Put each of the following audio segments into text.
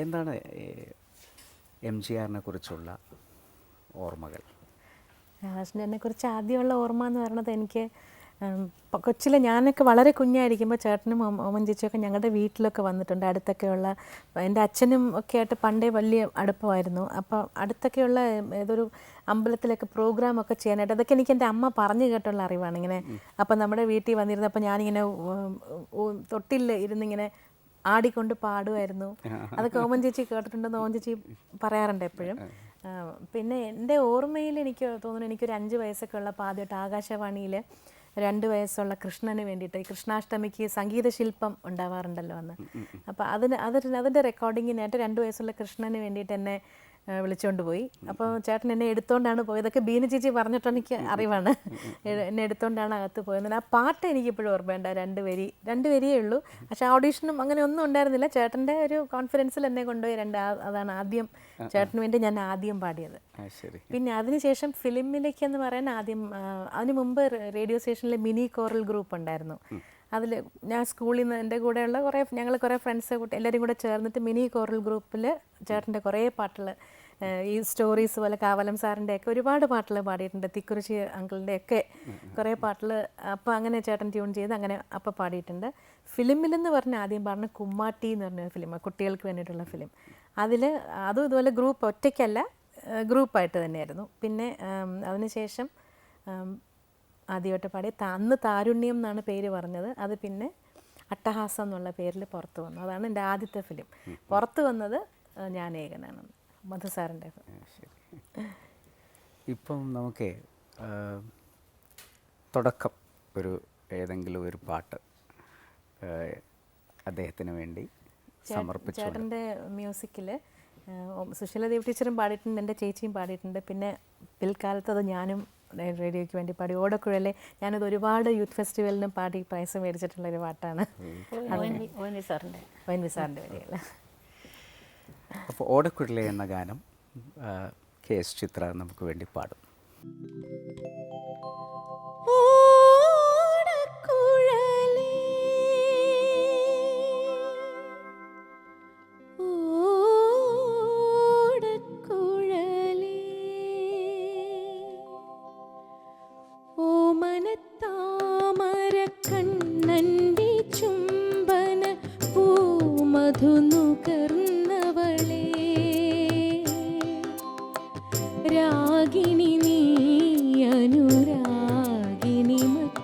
എന്താണ് M G ആറിനെ കുറിച്ചുള്ള ഓർമ്മകൾ? രാധാകൃഷ്ണനെ കുറിച്ച് ആദ്യമുള്ള ഓർമ്മ എന്ന് പറയുന്നത് എനിക്ക് കൊച്ചിലെ ഞാനൊക്കെ വളരെ കുഞ്ഞായിരിക്കുമ്പോൾ ചേട്ടനും ഓമഞ്ചിച്ചൊക്കെ ചേച്ചിയൊക്കെ ഞങ്ങളുടെ വീട്ടിലൊക്കെ വന്നിട്ടുണ്ട്. അടുത്തൊക്കെയുള്ള എന്റെ അച്ഛനും ഒക്കെ ആയിട്ട് പണ്ടേ വലിയ അടുപ്പമായിരുന്നു. അപ്പോൾ അടുത്തൊക്കെയുള്ള ഏതൊരു അമ്പലത്തിലൊക്കെ പ്രോഗ്രാമൊക്കെ ചെയ്യാനായിട്ട് അതൊക്കെ എനിക്ക് എന്റെ അമ്മ പറഞ്ഞു കേട്ടുള്ള അറിവാണ് ഇങ്ങനെ. അപ്പം നമ്മുടെ വീട്ടിൽ വന്നിരുന്നപ്പോൾ ഞാനിങ്ങനെ തൊട്ടിൽ ഇരുന്നിങ്ങനെ ആടിക്കൊണ്ട് പാടുമായിരുന്നു അതൊക്കെ ഓമൻ ചേച്ചി കേട്ടിട്ടുണ്ടെന്ന് ഓമൻ ചേച്ചി പറയാറുണ്ട് എപ്പോഴും. പിന്നെ എന്റെ ഓർമ്മയിൽ എനിക്ക് തോന്നുന്നു എനിക്കൊരു അഞ്ച് വയസ്സൊക്കെ ഉള്ളപ്പോൾ ആദ്യമായിട്ട് ആകാശവാണിയിൽ രണ്ട് വയസ്സുള്ള കൃഷ്ണന് വേണ്ടിയിട്ട് ഈ കൃഷ്ണാഷ്ടമിക്ക് സംഗീത ശില്പം ഉണ്ടാവാറുണ്ടല്ലോ അന്ന്. അപ്പോൾ അതിന് അതിന് അതിന്റെ റെക്കോർഡിങ്ങിനായിട്ട് രണ്ട് വയസ്സുള്ള കൃഷ്ണന് വേണ്ടിയിട്ട് എന്നെ വിളിച്ചുകൊണ്ട് പോയി. അപ്പോൾ ചേട്ടൻ എന്നെ എടുത്തോണ്ടാണ് പോയതൊക്കെ ബീന ചേച്ചി പറഞ്ഞിട്ടാണ് എനിക്ക് അറിവാണ്. എന്നെ എടുത്തോണ്ടാണ് അകത്ത് പോയത്. ആ പാട്ട് എനിക്കിപ്പോഴും ഓർമ്മയുണ്ട്. രണ്ട് വരി രണ്ട് വരിയേ ഉള്ളൂ. പക്ഷേ ഓഡീഷനും അങ്ങനെ ഒന്നും ഉണ്ടായിരുന്നില്ല. ചേട്ടന്റെ ഒരു കോൺഫിഡൻസിൽ എന്നെ കൊണ്ടുപോയി രണ്ട് അതാണ് ആദ്യം ചേട്ടന് വേണ്ടി ഞാൻ ആദ്യം പാടിയത്. ശരി. പിന്നെ അതിനുശേഷം ഫിലിമിലേക്ക് എന്ന് പറയാൻ ആദ്യം അതിനു അതിന് മുമ്പ് റേഡിയോ സ്റ്റേഷനിലെ മിനി കോറൽ ഗ്രൂപ്പ് ഉണ്ടായിരുന്നു. അതിൽ ഞാൻ സ്കൂളിൽ നിന്ന് എന്റെ കൂടെയുള്ള കുറേ ഞങ്ങൾ കുറേ ഫ്രണ്ട്സ് കൂട്ടി എല്ലാവരും കൂടെ ചേർന്നിട്ട് മിനി കോറൽ ഗ്രൂപ്പിൽ ചേട്ടന്റെ കുറേ പാട്ടുകൾ ഈ സ്റ്റോറീസ് പോലെ കാവലം സാറിന്റെ ഒക്കെ ഒരുപാട് പാട്ടുകൾ പാടിയിട്ടുണ്ട്. തിക്കുറിശി അങ്കിളിന്റെ ഒക്കെ കുറേ പാട്ടുകൾ അപ്പോൾ അങ്ങനെ ചേട്ടൻ ട്യൂൺ ചെയ്ത് അങ്ങനെ അപ്പോൾ പാടിയിട്ടുണ്ട്. ഫിലിമിലെന്ന് പറഞ്ഞ ആദ്യം പാടുന്ന കുമ്മാട്ടി എന്ന് പറഞ്ഞ ഫിലിം കുട്ടികൾക്ക് വേണ്ടിയിട്ടുള്ള ഫിലിം. അതിൽ അതും ഇതുപോലെ ഗ്രൂപ്പ് ഒറ്റയ്ക്കല്ല ഗ്രൂപ്പായിട്ട് തന്നെയായിരുന്നു. പിന്നെ അതിനുശേഷം ആദ്യമായിട്ട് പാടി അന്ന് താരുണ്യം എന്നാണ് പേര് പറഞ്ഞത്. അത് പിന്നെ അട്ടഹാസം എന്നുള്ള പേരിൽ പുറത്തു വന്നു. അതാണ് എന്റെ ആദ്യത്തെ ഫിലിം. പുറത്തു വന്നത് ഞാൻ ഏകനാണ് മധുസാറിന്റെ ഇപ്പം നമുക്ക് തുടക്കം ഒരു ഏതെങ്കിലും ഒരു പാട്ട് അദ്ദേഹത്തിന് വേണ്ടി സമർപ്പിച്ചു ചേട്ടന്റെ മ്യൂസിക്കിൽ സുശീല ദേവ് ടീച്ചറും പാടിയിട്ടുണ്ട് എന്റെ ചേച്ചിയും പാടിയിട്ടുണ്ട് പിന്നെ പിൽക്കാലത്ത് അത് ഞാനും റേഡിയോയ്ക്ക് വേണ്ടി പാടി ഓടക്കുഴലെ ഞാനത് ഒരുപാട് യൂത്ത് ഫെസ്റ്റിവലിനും പാടി പ്രൈസ് മേടിച്ചിട്ടുള്ള ഒരു പാട്ടാണ് ഒ എൻ വി സാറിന്റെ വൈൻ വിസാറിന്റെ വരികൾ അപ്പോൾ ഓടക്കുഴലേ എന്ന ഗാനം കെ എസ് ചിത്ര നമുക്ക് വേണ്ടി പാടും. ഓടക്കുഴലേ ഓടക്കുഴലേ ഓമനത്താമര കണ്ണന്റെ ചുംബന പൂമധു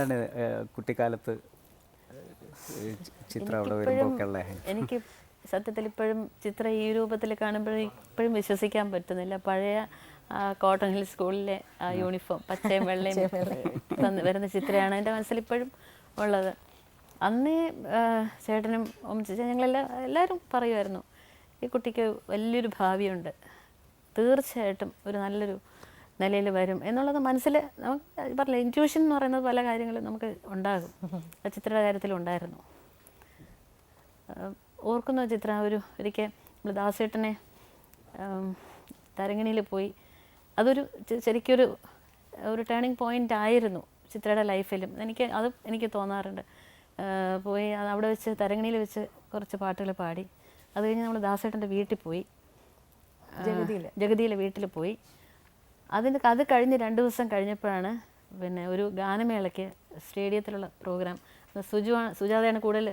എന്താണ് കുട്ടിക്കാലത്ത് ചിത്ര അവിടെ വരുമ്പോൾ ഉള്ള? എനിക്ക് സത്യത്തിൽ ഇപ്പോഴും ചിത്ര ഈ രൂപത്തിൽ കാണുമ്പോൾ ഇപ്പോഴും വിശ്വസിക്കാൻ പറ്റുന്നില്ല. പഴയ കോട്ടൺ ഹിൽ സ്കൂളിലെ ആ യൂണിഫോം പച്ചയും വെള്ളയും വരുന്ന ചിത്രയാണ് എന്റെ മനസ്സിൽ ഇപ്പോഴും ഉള്ളത്. അന്നേ ചേട്ടനും ചേച്ചി ഞങ്ങളെല്ലാം എല്ലാവരും പറയുമായിരുന്നു ഈ കുട്ടിക്ക് വലിയൊരു ഭാവിയുണ്ട്. തീർച്ചയായിട്ടും ഒരു നല്ലൊരു നിലയിൽ വരും എന്നുള്ളത് മനസ്സിൽ നമുക്ക് പറഞ്ഞില്ല ഇന്റ്യൂഷൻ എന്ന് പറയുന്നത് പല കാര്യങ്ങളും നമുക്ക് ഉണ്ടാകും. ആ ചിത്രയുടെ കാര്യത്തിലുണ്ടായിരുന്നു ഓർക്കുന്ന ചിത്ര ഒരു ഒരിക്കൽ നമ്മൾ ദാസേട്ടനെ തരങ്ങിണിയിൽ പോയി. അതൊരു ശരിക്കൊരു ഒരു ടേണിംഗ് പോയിന്റ് ആയിരുന്നു ചിത്രയുടെ ലൈഫിലും. എനിക്ക് അത് എനിക്ക് തോന്നാറുണ്ട്. പോയി അത് അവിടെ വെച്ച് തരങ്ങിണിയിൽ വെച്ച് കുറച്ച് പാട്ടുകൾ പാടി. അത് കഴിഞ്ഞ് നമ്മൾ ദാസേട്ടന്റെ വീട്ടിൽ പോയി. ജഗതിയിൽ. ജഗതിയിലെ വീട്ടിൽ പോയി. അതിന് അത് കഴിഞ്ഞ് രണ്ട് ദിവസം കഴിഞ്ഞപ്പോഴാണ് പിന്നെ ഒരു ഗാനമേളയ്ക്ക് സ്റ്റേഡിയത്തിലുള്ള പ്രോഗ്രാം. സുജു സുജാതയാണ് കൂടുതൽ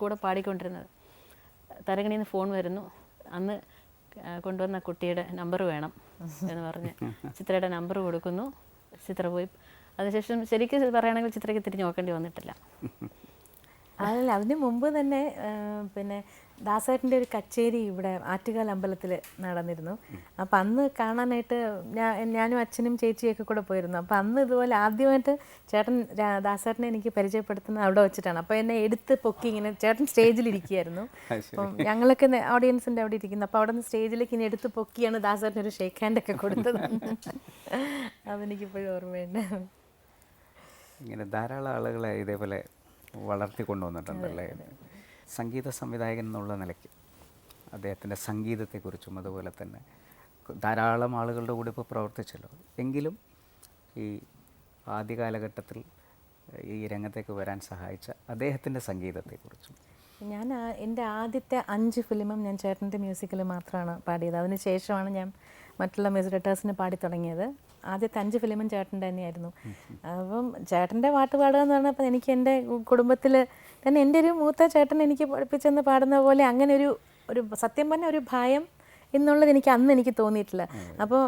കൂടെ പാടിക്കൊണ്ടിരുന്നത്. തരങ്ങണിയിൽ നിന്ന് ഫോൺ വരുന്നു. അന്ന് കൊണ്ടുവന്ന കുട്ടിയുടെ നമ്പർ വേണം എന്ന് പറഞ്ഞ് ചിത്രയുടെ നമ്പർ കൊടുക്കുന്നു. ചിത്ര പോയി. അതിനുശേഷം ശരിക്കും പറയുകയാണെങ്കിൽ ചിത്രയ്ക്ക് തിരിഞ്ഞ് നോക്കേണ്ടി വന്നിട്ടില്ല. അതല്ല അതിന് മുമ്പ് തന്നെ പിന്നെ ദാസേട്ടന്റെ ഒരു കച്ചേരി ഇവിടെ ആറ്റുകാൽ അമ്പലത്തിൽ നടന്നിരുന്നു. അപ്പം അന്ന് കാണാനായിട്ട് ഞാൻ ഞാനും അച്ഛനും ചേച്ചിയൊക്കെ കൂടെ പോയിരുന്നു. അപ്പം അന്ന് ഇതുപോലെ ആദ്യമായിട്ട് ചേട്ടൻ ദാസേട്ടനെ എനിക്ക് പരിചയപ്പെടുത്തുന്നത് അവിടെ വെച്ചിട്ടാണ്. അപ്പോൾ എന്നെ എടുത്ത് പൊക്കി ഇങ്ങനെ ചേട്ടൻ സ്റ്റേജിലിരിക്കുകയായിരുന്നു. അപ്പം ഞങ്ങളൊക്കെ ഓഡിയൻസിന്റെ അവിടെ ഇരിക്കുന്നു. അപ്പോൾ അവിടെ നിന്ന് സ്റ്റേജിലേക്ക് ഇനി എടുത്ത് പൊക്കിയാണ് ദാസേട്ടൻ ഒരു ഷേക്ക് ഹാൻഡ് ഒക്കെ കൊടുത്തത്. അതെനിക്കിപ്പോഴും ഓർമ്മയുണ്ട്. ഇങ്ങനെ ധാരാളം ആളുകളെ ഇതേപോലെ വളർത്തി കൊണ്ടുവന്നിട്ടുണ്ടല്ലേ സംഗീത സംവിധായകൻ എന്നുള്ള നിലയ്ക്ക് അദ്ദേഹത്തിന്റെ സംഗീതത്തെക്കുറിച്ചും അതുപോലെ തന്നെ ധാരാളം ആളുകളുടെ കൂടെ ഇപ്പോൾ പ്രവർത്തിച്ചല്ലോ. എങ്കിലും ഈ ആദ്യ കാലഘട്ടത്തിൽ ഈ രംഗത്തേക്ക് വരാൻ സഹായിച്ച അദ്ദേഹത്തിന്റെ സംഗീതത്തെക്കുറിച്ചും. ഞാൻ എന്റെ ആദ്യത്തെ അഞ്ച് ഫിലിമും ഞാൻ ചേട്ടന്റെ മ്യൂസിക്കിൽ മാത്രമാണ് പാടിയത്. അതിന് ശേഷമാണ് ഞാൻ മറ്റുള്ള മ്യൂസിക് ഡയറക്ടേഴ്സിന് പാടി തുടങ്ങിയത്. ആദ്യത്തെ അഞ്ച് ഫിലിമും ചേട്ടൻ തന്നെയായിരുന്നു. അപ്പം ചേട്ടന്റെ പാട്ട് പാടുക എന്ന് പറഞ്ഞപ്പോൾ എനിക്ക് എന്റെ കുടുംബത്തിൽ തന്നെ എന്റെ ഒരു മൂത്ത ചേട്ടൻ എനിക്ക് പഠിപ്പിച്ചെന്ന് പാടുന്ന പോലെ അങ്ങനെ ഒരു ഒരു സത്യം പറഞ്ഞ ഒരു ഭയം എന്നുള്ളത് എനിക്ക് അന്ന് എനിക്ക് തോന്നിയിട്ടില്ല. അപ്പോൾ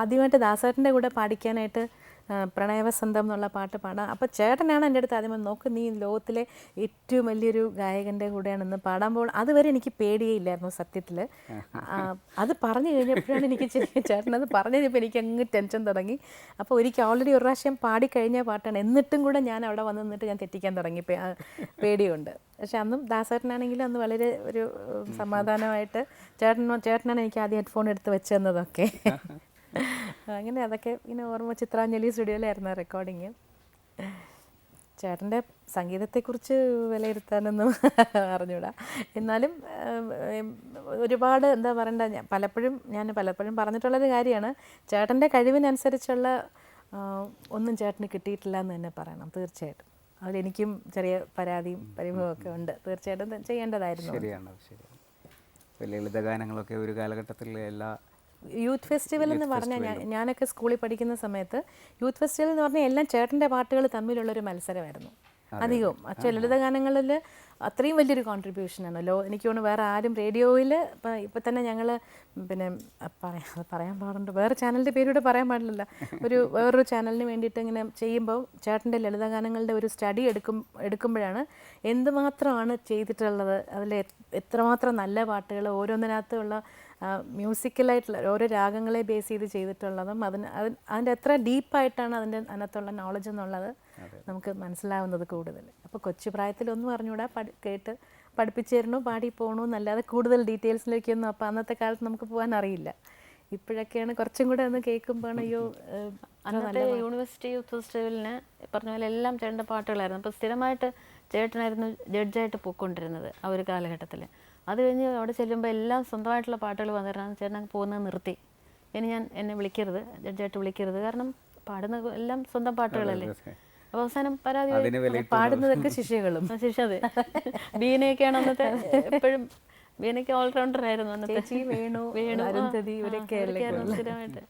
ആദ്യമായിട്ട് ദാസേട്ടന്റെ കൂടെ പാടിക്കാനായിട്ട് പ്രണയവസന്തം എന്നുള്ള പാട്ട് പാടാം. അപ്പോൾ ചേട്ടനാണ് എന്റെ അടുത്ത് ആദ്യം നോക്ക് നീ ലോകത്തിലെ ഏറ്റവും വലിയൊരു ഗായകന്റെ കൂടെയാണ് ഇന്ന് പാടാൻ അതുവരെ എനിക്ക് പേടിയേ ഇല്ലായിരുന്നു സത്യത്തിൽ അത് പറഞ്ഞു കഴിഞ്ഞപ്പോഴാണ് എനിക്ക് ചേട്ടൻ അത് പറഞ്ഞു കഴിഞ്ഞപ്പോൾ എനിക്ക് അങ്ങ് ടെൻഷൻ തുടങ്ങി. അപ്പോൾ ഒരിക്കൽ ഓൾറെഡി ഒരു പ്രാവശ്യം പാടിക്കഴിഞ്ഞ പാട്ടാണ്. എന്നിട്ടും കൂടെ ഞാൻ അവിടെ വന്ന് നിന്നിട്ട് ഞാൻ തെറ്റിക്കാൻ തുടങ്ങി. പേടിയുണ്ട്. പക്ഷെ അന്നും ദാസേട്ടനാണെങ്കിലും അന്ന് വളരെ ഒരു സമാധാനമായിട്ട് ചേട്ടനോ ചേട്ടനാണ് എനിക്ക് ആദ്യം ഹെഡ്ഫോൺ എടുത്ത് വെച്ച് തന്നതൊക്കെ. അങ്ങനെ അതൊക്കെ ഇങ്ങനെ ഓർമ്മ ചിത്രാഞ്ജലി സ്റ്റുഡിയോയിലായിരുന്നു റെക്കോർഡിങ് ചേട്ടന്റെ സംഗീതത്തെക്കുറിച്ച് വിലയിരുത്താനൊന്നും അറിഞ്ഞൂടാ. എന്നാലും ഒരുപാട് എന്താ പറയണ്ട പലപ്പോഴും ഞാൻ പലപ്പോഴും പറഞ്ഞിട്ടുള്ളൊരു കാര്യമാണ് ചേട്ടന്റെ കഴിവിനനുസരിച്ചുള്ള ഒന്നും ചേട്ടന് കിട്ടിയിട്ടില്ല എന്ന് തന്നെ പറയണം തീർച്ചയായിട്ടും. അതിലെനിക്കും ചെറിയ പരാതിയും പരിഭവമൊക്കെ ഉണ്ട്. തീർച്ചയായിട്ടും ചെയ്യേണ്ടതായിരുന്നു. ശരിയാണ് ശരിയാണ്. ലളിത ഗാനങ്ങളൊക്കെ ഒരു കാലഘട്ടത്തിൽ എല്ലാ യൂത്ത് ഫെസ്റ്റിവൽ എന്ന് പറഞ്ഞാൽ ഞാൻ ഞാനൊക്കെ സ്കൂളിൽ പഠിക്കുന്ന സമയത്ത് യൂത്ത് ഫെസ്റ്റിവൽ എന്ന് പറഞ്ഞാൽ എല്ലാം ചേട്ടന്റെ പാട്ടുകൾ തമ്മിലുള്ളൊരു മത്സരമായിരുന്നു. അധികവും. അച്ഛൻ ലളിതഗാനങ്ങളിൽ അത്രയും വലിയൊരു കോൺട്രിബ്യൂഷനാണ് ലോ എനിക്ക് തോന്നുന്നു വേറെ ആരും റേഡിയോയിൽ ഇപ്പം ഇപ്പം തന്നെ ഞങ്ങൾ പിന്നെ പറയാ പറയാം പറയാൻ പാടുണ്ട്. വേറെ ചാനലിന്റെ പേരൂടെ പറയാൻ പാടില്ലല്ലോ. ഒരു വേറൊരു ചാനലിന് വേണ്ടിയിട്ട് ഇങ്ങനെ ചെയ്യുമ്പോൾ ചേട്ടന്റെ ലളിതഗാനങ്ങളുടെ ഒരു സ്റ്റഡി എടുക്കും എടുക്കുമ്പോഴാണ് എന്തുമാത്രമാണ് ചെയ്തിട്ടുള്ളത് അതിൽ എത്രമാത്രം നല്ല പാട്ടുകൾ ഓരോന്നിനകത്തുള്ള മ്യൂസിക്കലായിട്ടുള്ള ഓരോ രാഗങ്ങളെ ബേസ് ചെയ്ത് ചെയ്തിട്ടുള്ളതും അതിന് അതിന് അതിന്റെ എത്ര ഡീപ്പായിട്ടാണ് അതിന്റെ അതിനകത്തുള്ള നോളജ് എന്നുള്ളത് നമുക്ക് മനസ്സിലാവുന്നത് കൂടുതൽ. അപ്പോൾ കൊച്ചു പ്രായത്തിലൊന്നും അറിഞ്ഞുകൂടാ പഠി കേട്ട് പഠിപ്പിച്ചു തരണു പാടി പോകണു എന്നല്ലാതെ കൂടുതൽ ഡീറ്റെയിൽസിലേക്കൊന്നും അപ്പോൾ അന്നത്തെ കാലത്ത് നമുക്ക് പോകാൻ അറിയില്ല. ഇപ്പോഴൊക്കെയാണ് കുറച്ചും കൂടെ ഒന്ന് കേൾക്കുമ്പോൾ അയ്യോ അന്നത്തെ യൂണിവേഴ്സിറ്റി യൂത്ത് ഫെസ്റ്റിവലിന് പറഞ്ഞ പോലെ എല്ലാം ചേട്ടന്റെ പാട്ടുകളായിരുന്നു. അപ്പോൾ സ്ഥിരമായിട്ട് ചേട്ടനായിരുന്നു ജഡ്ജായിട്ട് പോയിക്കൊണ്ടിരുന്നത് ആ ഒരു കാലഘട്ടത്തിൽ അത് കഴിഞ്ഞ് അവിടെ ചെല്ലുമ്പോൾ എല്ലാം സ്വന്തമായിട്ടുള്ള പാട്ടുകൾ വന്നിട്ടാണ് ചേട്ടൻ അങ്ങ് പോകുന്നത് നിർത്തി. ഇനി ഞാൻ എന്നെ വിളിക്കരുത് ജഡ്ജായിട്ട് വിളിക്കരുത്. കാരണം പാടുന്ന എല്ലാം സ്വന്തം പാട്ടുകളല്ലേ. അപ്പോൾ അവസാനം പരാതി പാടുന്നതൊക്കെ ശിഷ്യകളും. ശിക്ഷ അതെ. ബീനയൊക്കെയാണ് അന്നത്തെ എപ്പോഴും ബീനയ്ക്ക് ഓൾറൗണ്ടർ ആയിരുന്നു അന്നത്തെ. വേണു വേണു അരുന്ധതി ഇവരൊക്കെ അല്ലേ സ്ഥിരമായിട്ട്.